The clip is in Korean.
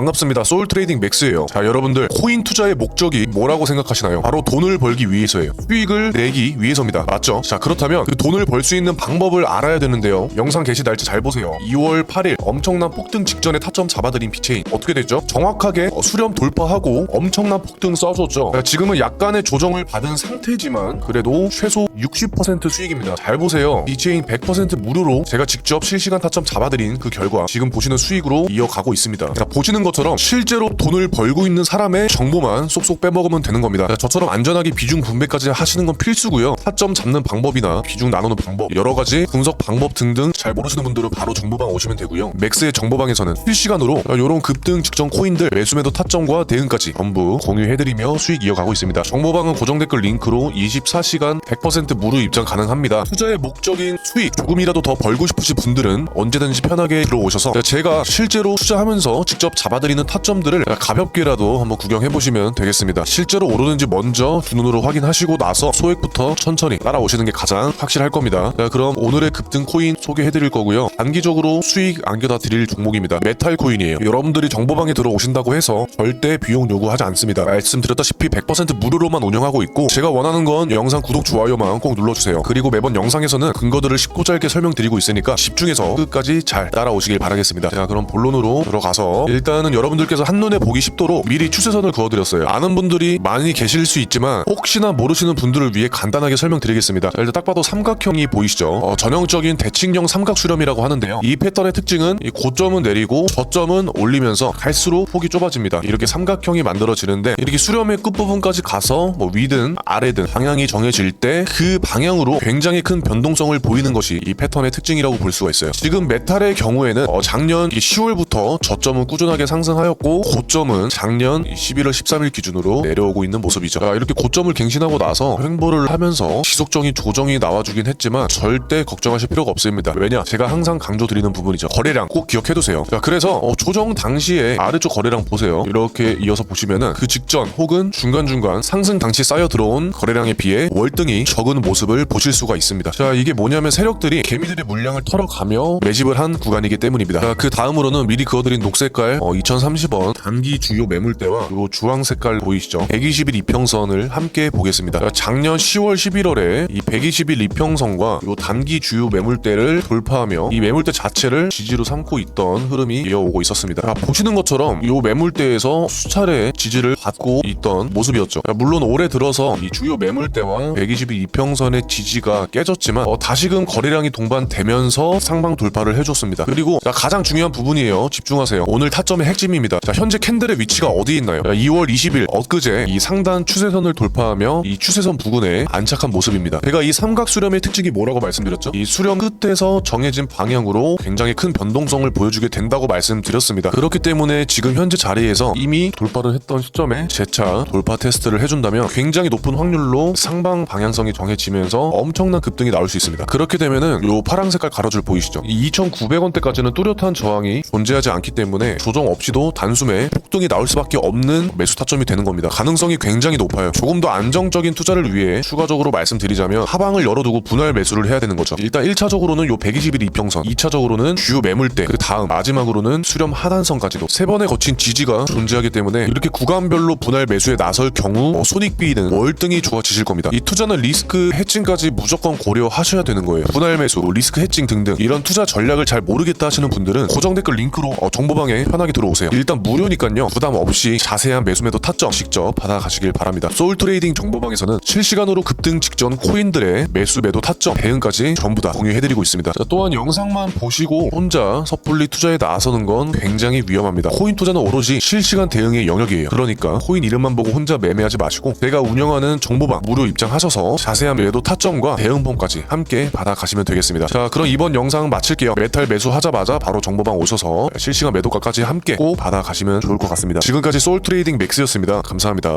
반갑습니다. 소울 트레이딩 맥스예요. 자, 여러분들 코인 투자의 목적이 뭐라고 생각하시나요? 바로 돈을 벌기 위해서예요. 수익을 내기 위해서입니다. 맞죠? 자, 그렇다면 그 돈을 벌 수 있는 방법을 알아야 되는데요. 영상 게시 날짜 잘 보세요. 2월 8일 엄청난 폭등 직전에 타점 잡아드린 비체인 어떻게 됐죠? 정확하게 어, 수렴 돌파하고 엄청난 폭등 써줬죠. 자, 지금은 약간의 조정을 받은 상태지만 그래도 최소 60% 수익입니다. 잘 보세요. 비체인 100% 무료로 제가 직접 실시간 타점 잡아드린 그 결과 지금 보시는 수익으로 이어가고 있습니다. 자, 보시는 것 처럼 실제로 돈을 벌고 있는 사람의 정보만 쏙쏙 빼먹으면 되는 겁니다. 자, 저처럼 안전하게 비중 분배까지 하시는 건 필수고요. 타점 잡는 방법이나 비중 나누는 방법, 여러 가지 분석 방법 등등 잘 모르시는 분들은 바로 정보방 오시면 되고요. 맥스의 정보방에서는 실시간으로 이런 급등 직전 코인들 매수매도 타점과 대응까지 전부 공유해드리며 수익 이어가고 있습니다. 정보방은 고정 댓글 링크로 24시간 100% 무료 입장 가능합니다. 투자의 목적인 수익 조금이라도 더 벌고 싶으신 분들은 언제든지 편하게 들어오셔서 제가 실제로 투자하면서 직접 잡아 드리는 타점들을 가볍게라도 한번 구경해 보시면 되겠습니다. 실제로 오르는지 먼저 두 눈으로 확인하시고 나서 소액부터 천천히 따라오시는 게 가장 확실할 겁니다. 자, 그럼 오늘의 급등 코인 소개해 드릴 거고요. 단기적으로 수익 안겨다 드릴 종목입니다. 메탈 코인이에요. 여러분들이 정보방에 들어오신다고 해서 절대 비용 요구하지 않습니다. 말씀드렸다시피 100% 무료로만 운영하고 있고 제가 원하는 건 영상 구독 좋아요만 꼭 눌러주세요. 그리고 매번 영상에서는 근거들을 쉽고 짧게 설명드리고 있으니까 집중해서 끝까지 잘 따라오시길 바라겠습니다. 자 그럼 본론으로 들어가서 일단 은 여러분들께서 한눈에 보기 쉽도록 미리 추세선을 그어드렸어요. 아는 분들이 많이 계실 수 있지만 혹시나 모르시는 분들을 위해 간단하게 설명드리겠습니다. 자, 일단 딱 봐도 삼각형이 보이시죠? 어, 전형적인 대칭형 삼각 수렴이라고 하는데요. 이 패턴의 특징은 이 고점은 내리고 저점은 올리면서 갈수록 폭이 좁아집니다. 이렇게 삼각형이 만들어지는데 이렇게 수렴의 끝부분까지 가서 뭐 위든 아래든 방향이 정해질 때 그 방향으로 굉장히 큰 변동성을 보이는 것이 이 패턴의 특징이라고 볼 수가 있어요. 지금 메탈의 경우에는 어, 작년 10월부터 저점은 꾸준하게 상승하였고 고점은 작년 11월 13일 기준으로 내려오고 있는 모습이죠. 자, 이렇게 고점을 갱신하고 나서 횡보를 하면서 지속적인 조정이 나와주긴 했지만 절대 걱정하실 필요가 없습니다. 왜냐? 제가 항상 강조드리는 부분이죠. 거래량 꼭 기억해두세요. 자, 그래서 어, 조정 당시에 아래쪽 거래량 보세요. 이렇게 이어서 보시면은 그 직전 혹은 중간중간 상승 당시 쌓여 들어온 거래량에 비해 월등히 적은 모습을 보실 수가 있습니다. 자, 이게 뭐냐면 세력들이 개미들의 물량을 털어가며 매집을 한 구간이기 때문입니다. 자, 그 다음으로는 미리 그어드린 녹색깔 어, 2030원 단기 주요 매물대와 요 주황 색깔 보이시죠? 120일 이평선을 함께 보겠습니다. 자, 작년 10월 11월에 이 120일 이평선과 요 단기 주요 매물대를 돌파하며 이 매물대 자체를 지지로 삼고 있던 흐름이 이어오고 있었습니다. 자, 보시는 것처럼 요 매물대에서 수차례 지지를 받고 있던 모습이었죠. 자, 물론 올해 들어서 이 주요 매물대와 120일 이평선의 지지가 깨졌지만 어, 다시금 거래량이 동반되면서 상방 돌파를 해줬습니다. 그리고 자, 가장 중요한 부분이에요. 집중하세요. 오늘 타점의 핵심입니다. 자, 현재 캔들의 위치가 어디 있나요? 자, 2월 20일 엊그제 이 상단 추세선을 돌파하며 이 추세선 부근에 안착한 모습입니다. 제가 이 삼각 수렴의 특징이 뭐라고 말씀드렸죠? 이 수렴 끝에서 정해진 방향으로 굉장히 큰 변동성을 보여주게 된다고 말씀드렸습니다. 그렇기 때문에 지금 현재 자리에서 이미 돌파를 했던 시점에 재차 돌파 테스트를 해준다면 굉장히 높은 확률로 상방 방향성이 정해지면서 엄청난 급등이 나올 수 있습니다. 그렇게 되면은 요 파랑 색깔 가로줄 보이시죠? 이 2,900원대까지는 뚜렷한 저항이 존재하지 않기 때문에 조정 없이 도 단숨에 폭등이 나올 수밖에 없는 매수 타점이 되는 겁니다. 가능성이 굉장히 높아요. 조금 더 안정적인 투자를 위해 추가적으로 말씀드리자면 하방을 열어두고 분할 매수를 해야 되는 거죠. 일단 1차적으로는 요 120일 이평선, 2차적으로는 주요 매물대, 그 다음 마지막으로는 수렴 하단선까지도 세 번에 거친 지지가 존재하기 때문에 이렇게 구간별로 분할 매수에 나설 경우 어, 손익비는 월등히 좋아지실 겁니다. 이 투자는 리스크 해칭까지 무조건 고려하셔야 되는 거예요. 분할 매수, 리스크 해칭 등등 이런 투자 전략을 잘 모르겠다 하시는 분들은 고정 댓글 링크로 어, 정보방에 편하게 들어오 세요. 일단 무료니까요. 부담 없이 자세한 매수매도 타점 직접 받아가시길 바랍니다. 소울 트레이딩 정보방에서는 실시간으로 급등 직전 코인들의 매수 매도 타점 대응까지 전부 다 공유해드리고 있습니다. 자, 또한 영상만 보시고 혼자 섣불리 투자에 나서는 건 굉장히 위험합니다. 코인 투자는 오로지 실시간 대응의 영역이에요. 그러니까 코인 이름만 보고 혼자 매매하지 마시고 제가 운영하는 정보방 무료 입장하셔서 자세한 매도 타점과 대응법까지 함께 받아가시면 되겠습니다. 자 그럼 이번 영상 마칠게요. 메탈 매수하자마자 바로 정보방 오셔서 실시간 매도가까지 함께 꼭 받아가시면 좋을 것 같습니다. 지금까지 소울 트레이딩 맥스였습니다. 감사합니다.